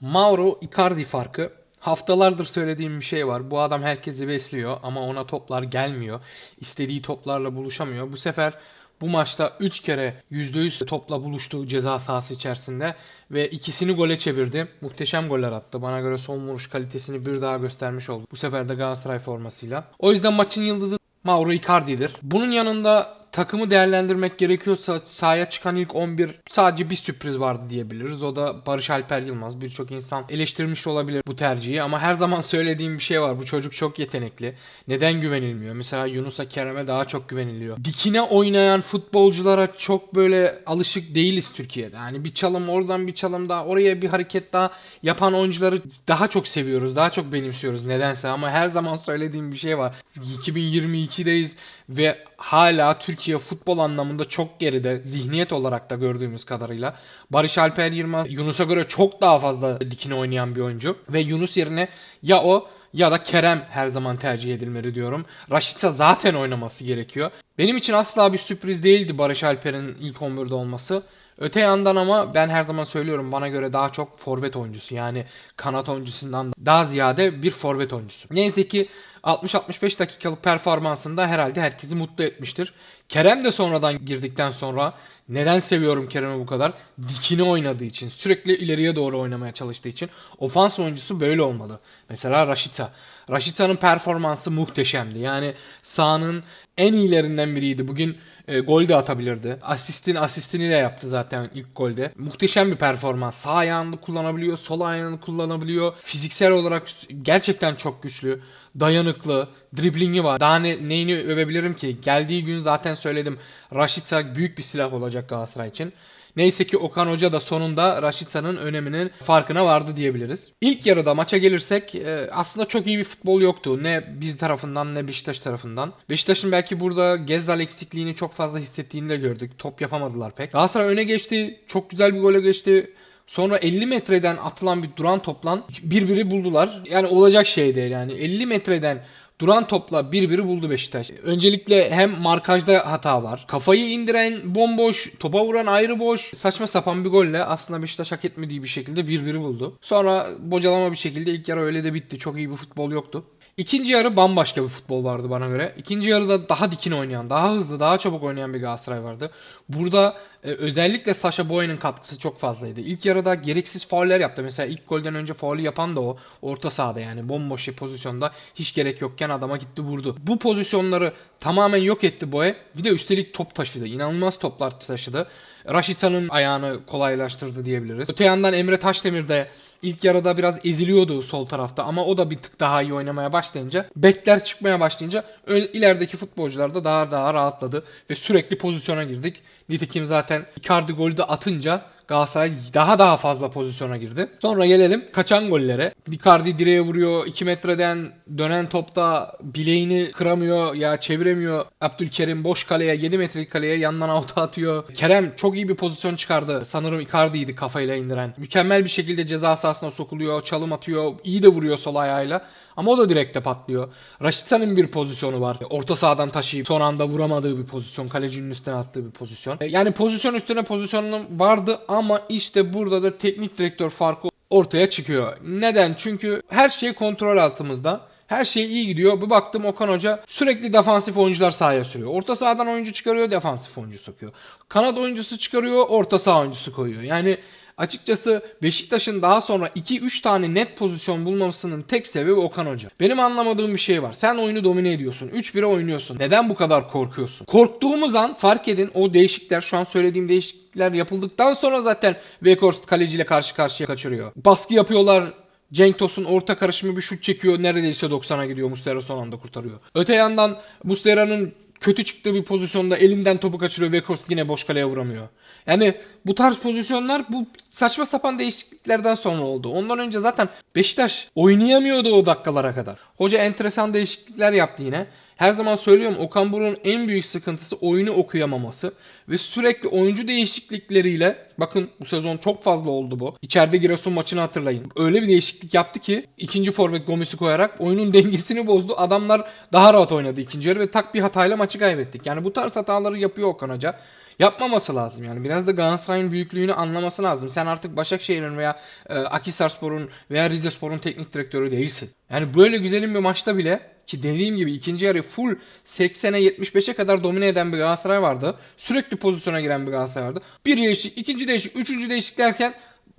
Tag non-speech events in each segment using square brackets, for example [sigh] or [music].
Mauro Icardi farkı. Haftalardır söylediğim bir şey var. Bu adam herkesi besliyor ama ona toplar gelmiyor. İstediği toplarla buluşamıyor. Bu sefer bu maçta 3 kere %100 topla buluştu ceza sahası içerisinde ve ikisini gole çevirdi. Muhteşem goller attı. Bana göre son vuruş kalitesini bir daha göstermiş oldu. Bu sefer de Galatasaray formasıyla. O yüzden maçın yıldızı Mauro Icardi'dir. Bunun yanında takımı değerlendirmek gerekiyorsa sahaya çıkan ilk 11 sadece bir sürpriz vardı diyebiliriz. O da Barış Alper Yılmaz. Birçok insan eleştirmiş olabilir bu tercihi ama her zaman söylediğim bir şey var. Bu çocuk çok yetenekli. Neden güvenilmiyor? Mesela Yunus'a Kerem'e daha çok güveniliyor. Dikine oynayan futbolculara çok böyle alışık değiliz Türkiye'de. Yani bir çalım oradan bir çalım daha oraya bir hareket daha yapan oyuncuları daha çok seviyoruz. Daha çok benimsiyoruz nedense ama her zaman söylediğim bir şey var. 2022'deyiz ve hala Türkiye futbol anlamında çok geride zihniyet olarak da gördüğümüz kadarıyla. Barış Alper Yılmaz Yunus'a göre çok daha fazla dikine oynayan bir oyuncu ve Yunus yerine ya o ya da Kerem her zaman tercih edilmeli diyorum. Raşitsa zaten oynaması gerekiyor. Benim için asla bir sürpriz değildi Barış Alper'in ilk 11'de olması. Öte yandan ama ben her zaman söylüyorum bana göre daha çok forvet oyuncusu. Yani kanat oyuncusundan daha ziyade bir forvet oyuncusu. Neyse ki 60-65 dakikalık performansında herhalde herkesi mutlu etmiştir. Kerem de sonradan girdikten sonra neden seviyorum Kerem'i bu kadar? Dikine oynadığı için, sürekli ileriye doğru oynamaya çalıştığı için. Ofans oyuncusu böyle olmalı. Mesela Raşita. Raşita'nın performansı muhteşemdi. Yani sahanın en iyilerinden biriydi. Bugün e, gol de atabilirdi. Asistin asistini de yaptı zaten ilk golde. Muhteşem bir performans. Sağ ayağını kullanabiliyor, sol ayağını kullanabiliyor. Fiziksel olarak gerçekten çok güçlü. Dayanıklı, driblingi var. Daha ne, neyini övebilirim ki? Geldiği gün zaten söyledim. Raşitsa büyük bir silah olacak Galatasaray için. Neyse ki Okan Hoca da sonunda Raşitsa'nın öneminin farkına vardı diyebiliriz. İlk yarıda maça gelirsek e, aslında çok iyi bir futbol yoktu. Ne biz tarafından ne Beşiktaş tarafından. Beşiktaş'ın belki burada Gezzal eksikliğini çok fazla hissettiğini de gördük. Top yapamadılar pek. Galatasaray öne geçti. Çok güzel bir gole geçti. Sonra 50 metreden atılan bir duran toplan birbiri buldular. Yani olacak şey değil yani. 50 metreden Duran topla birbiri buldu Beşiktaş. Öncelikle hem markajda hata var. Kafayı indiren bomboş, topa vuran ayrı boş. Saçma sapan bir golle aslında Beşiktaş hak etmediği bir şekilde birbiri buldu. Sonra bocalama bir şekilde ilk yarı öyle de bitti. Çok iyi bir futbol yoktu. İkinci yarı bambaşka bir futbol vardı bana göre. İkinci yarıda daha dikin oynayan, daha hızlı, daha çabuk oynayan bir Galatasaray vardı. Burada e, özellikle Sasha Boya'nın katkısı çok fazlaydı. İlk yarıda gereksiz fauller yaptı. Mesela ilk golden önce faulü yapan da o. Orta sahada yani bomboş bir pozisyonda hiç gerek yokken adama gitti vurdu. Bu pozisyonları tamamen yok etti Boya. Bir de üstelik top taşıdı. İnanılmaz toplar taşıdı. Raşita'nın ayağını kolaylaştırdı diyebiliriz. Öte yandan Emre Taşdemir de İlk yarıda biraz eziliyordu sol tarafta ama o da bir tık daha iyi oynamaya başlayınca bekler çıkmaya başlayınca ilerideki futbolcular da daha daha rahatladı ve sürekli pozisyona girdik. Nitekim zaten Icardi golü de atınca Galatasaray daha daha fazla pozisyona girdi. Sonra gelelim kaçan gollere. Icardi direğe vuruyor. 2 metreden dönen topta bileğini kıramıyor ya çeviremiyor. Abdülkerim boş kaleye 7 metrelik kaleye yandan avuta atıyor. Kerem çok iyi bir pozisyon çıkardı. Sanırım Icardi'ydi kafayla indiren. Mükemmel bir şekilde ceza sahasına sokuluyor. Çalım atıyor. iyi de vuruyor sol ayağıyla. Ama o da direkte patlıyor. Raşitsa'nın bir pozisyonu var. Orta sahadan taşıyıp son anda vuramadığı bir pozisyon. Kalecinin üstüne attığı bir pozisyon. Yani pozisyon üstüne pozisyonun vardı ama işte burada da teknik direktör farkı ortaya çıkıyor. Neden? Çünkü her şey kontrol altımızda. Her şey iyi gidiyor. Bir baktım Okan Hoca sürekli defansif oyuncular sahaya sürüyor. Orta sahadan oyuncu çıkarıyor, defansif oyuncu sokuyor. Kanat oyuncusu çıkarıyor, orta saha oyuncusu koyuyor. Yani Açıkçası Beşiktaş'ın daha sonra 2-3 tane net pozisyon bulmamasının tek sebebi Okan Hoca. Benim anlamadığım bir şey var. Sen oyunu domine ediyorsun. 3-1'e oynuyorsun. Neden bu kadar korkuyorsun? Korktuğumuz an fark edin o değişiklikler şu an söylediğim değişiklikler yapıldıktan sonra zaten Weghorst kaleciyle karşı karşıya kaçırıyor. Baskı yapıyorlar. Cenk Tosun orta karışımı bir şut çekiyor. Neredeyse 90'a gidiyor. Muslera son anda kurtarıyor. Öte yandan Muslera'nın kötü çıktığı bir pozisyonda elinden topu kaçırıyor Weghorst yine boş kaleye vuramıyor. Yani bu tarz pozisyonlar bu saçma sapan değişikliklerden sonra oldu. Ondan önce zaten Beşiktaş oynayamıyordu o dakikalara kadar. Hoca enteresan değişiklikler yaptı yine. Her zaman söylüyorum Okan Buruk'un en büyük sıkıntısı oyunu okuyamaması ve sürekli oyuncu değişiklikleriyle bakın bu sezon çok fazla oldu bu. İçeride Giresun maçını hatırlayın. Öyle bir değişiklik yaptı ki ikinci forvet Gomis'i koyarak oyunun [laughs] dengesini bozdu. Adamlar daha rahat oynadı ikinci yarı ve tak bir hatayla maçı kaybettik. Yani bu tarz hataları yapıyor Okan Hoca. Yapmaması lazım yani. Biraz da Galatasaray'ın büyüklüğünü anlaması lazım. Sen artık Başakşehir'in veya e, Akhisarspor'un veya Rizespor'un teknik direktörü değilsin. Yani böyle güzelim bir maçta bile ki dediğim gibi ikinci yarı full 80'e 75'e kadar domine eden bir Galatasaray vardı. Sürekli pozisyona giren bir Galatasaray vardı. Bir değişik, ikinci değişik, üçüncü değişik derken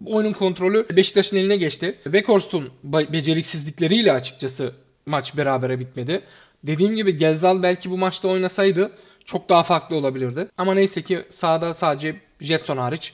oyunun kontrolü Beşiktaş'ın eline geçti. Weghorst'un beceriksizlikleriyle açıkçası maç berabere bitmedi. Dediğim gibi Gezzal belki bu maçta oynasaydı çok daha farklı olabilirdi. Ama neyse ki sahada sadece Jetson hariç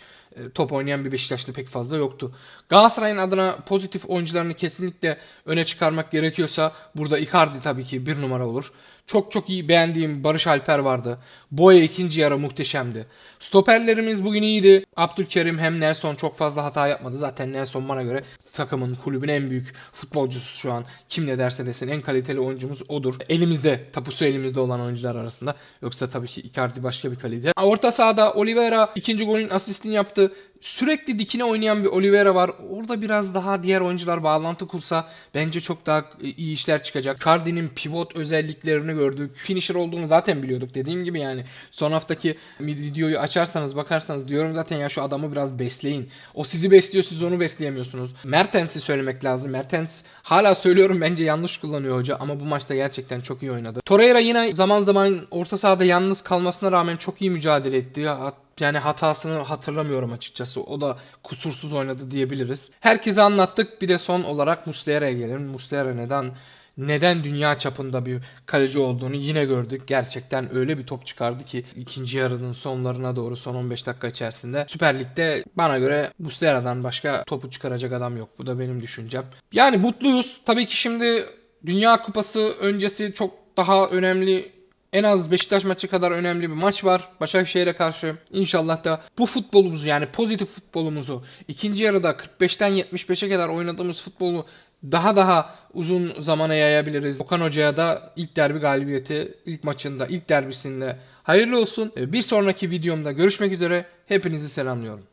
top oynayan bir Beşiktaşlı pek fazla yoktu. Galatasaray'ın adına pozitif oyuncularını kesinlikle öne çıkarmak gerekiyorsa burada Icardi tabii ki bir numara olur. Çok çok iyi beğendiğim Barış Alper vardı. Boya ikinci yarı muhteşemdi. Stoperlerimiz bugün iyiydi. Abdülkerim hem Nelson çok fazla hata yapmadı. Zaten Nelson bana göre takımın, kulübün en büyük futbolcusu şu an. Kim ne derse desin en kaliteli oyuncumuz odur. Elimizde, tapusu elimizde olan oyuncular arasında. Yoksa tabii ki Icardi başka bir kalite. Orta sahada Oliveira ikinci golün asistini yaptı. Oui. Sürekli dikine oynayan bir Oliveira var. Orada biraz daha diğer oyuncular bağlantı kursa bence çok daha iyi işler çıkacak. Cardi'nin pivot özelliklerini gördük. Finisher olduğunu zaten biliyorduk. Dediğim gibi yani son haftaki videoyu açarsanız bakarsanız diyorum zaten ya şu adamı biraz besleyin. O sizi besliyor siz onu besleyemiyorsunuz. Mertens'i söylemek lazım. Mertens hala söylüyorum bence yanlış kullanıyor hoca ama bu maçta gerçekten çok iyi oynadı. Torreira yine zaman zaman orta sahada yalnız kalmasına rağmen çok iyi mücadele etti. Yani hatasını hatırlamıyorum açıkçası. O da kusursuz oynadı diyebiliriz. Herkese anlattık. Bir de son olarak Muslera'ya gelelim. Muslera neden neden dünya çapında bir kaleci olduğunu yine gördük. Gerçekten öyle bir top çıkardı ki ikinci yarının sonlarına doğru son 15 dakika içerisinde Süper Lig'de bana göre Muslera'dan başka topu çıkaracak adam yok. Bu da benim düşüncem. Yani mutluyuz. Tabii ki şimdi Dünya Kupası öncesi çok daha önemli en az Beşiktaş maçı kadar önemli bir maç var Başakşehir'e karşı. İnşallah da bu futbolumuzu yani pozitif futbolumuzu ikinci yarıda 45'ten 75'e kadar oynadığımız futbolu daha daha uzun zamana yayabiliriz. Okan Hoca'ya da ilk derbi galibiyeti ilk maçında ilk derbisinde hayırlı olsun. Bir sonraki videomda görüşmek üzere. Hepinizi selamlıyorum.